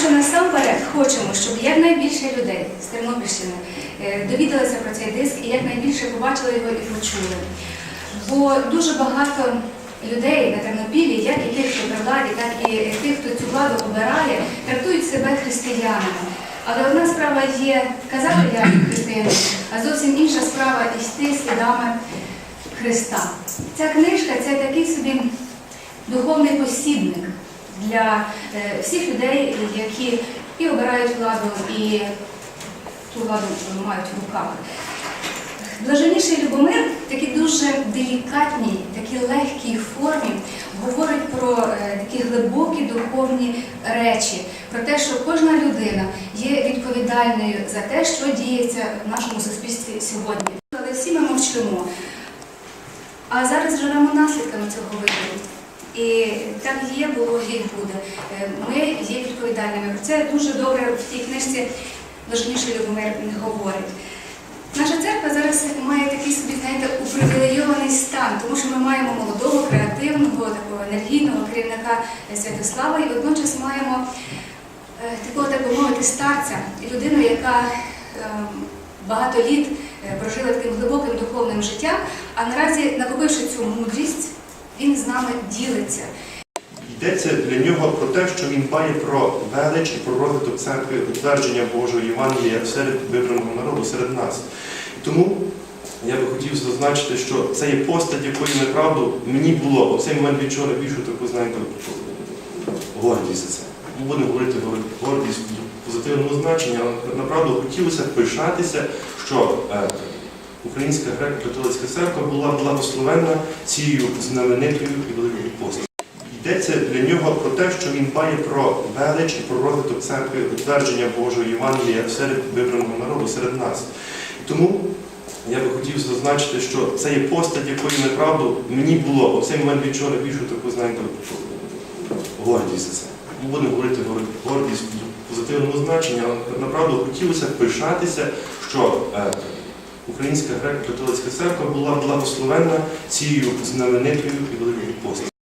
що насамперед хочемо, щоб якнайбільше людей з Тернопільщини е, довідалися про цей диск і якнайбільше побачили його і почули. Бо дуже багато людей на Тернопіллі, як і тих, хто при владі, так і тих, хто цю владу обирає, трактують себе християнами. Але одна справа є казати я християнин, а зовсім інша справа йти слідами Христа. Ця книжка це такий собі духовний посібник для е, всіх людей, які і обирають владу, і ту владу мають в руках. Блаженніший Любомир в такій дуже делікатній, такій легкій формі говорить про е, такі глибокі духовні речі, про те, що кожна людина є відповідальною за те, що діється в нашому суспільстві сьогодні. Але всі ми мовчимо. А зараз живемо вибору. І так є, було і буде. Е, Ми є відповідальними. Про це дуже добре в тій книжці Блаженніший Любомир говорить. Наша церква зараз має такий собі, знаєте, упривілейований стан, тому що ми маємо молодого, креативного, такого енергійного керівника Святослава і водночас маємо е, такого, так би мовити, старця, людину, яка е, багато літ прожила таким глибоким духовним життям, а наразі, накопивши цю мудрість, він з нами ділиться. Йдеться для нього про те, що він дбає про велич і про розвиток церкви, утвердження Божого Євангелія серед вибраного народу, серед нас. Тому я би хотів зазначити, що це є постать, якої направду мені було в цей момент відчув найбільшу таку, знаєте, гордість за це. Ми будемо говорити гордість в позитивному значенні, але направду хотілося пишатися, що е, Українська греко-католицька церква була благословенна цією знаменитою і великою постаттю. Йдеться для нього про те, що він дбає про велич і про розвиток церкви, утвердження Божого Євангелія серед вибраного народу, серед нас. Тому я би хотів зазначити, що це є постать, якої направду мені було в цей момент відчув найбільшу таку, знаєте, гордість за це. Ми будемо говорити гордість в позитивному значенні, але направду хотілося пишатися, що е, Українська греко-католицька церква була благословенна цією знаменитою і великою постаттю.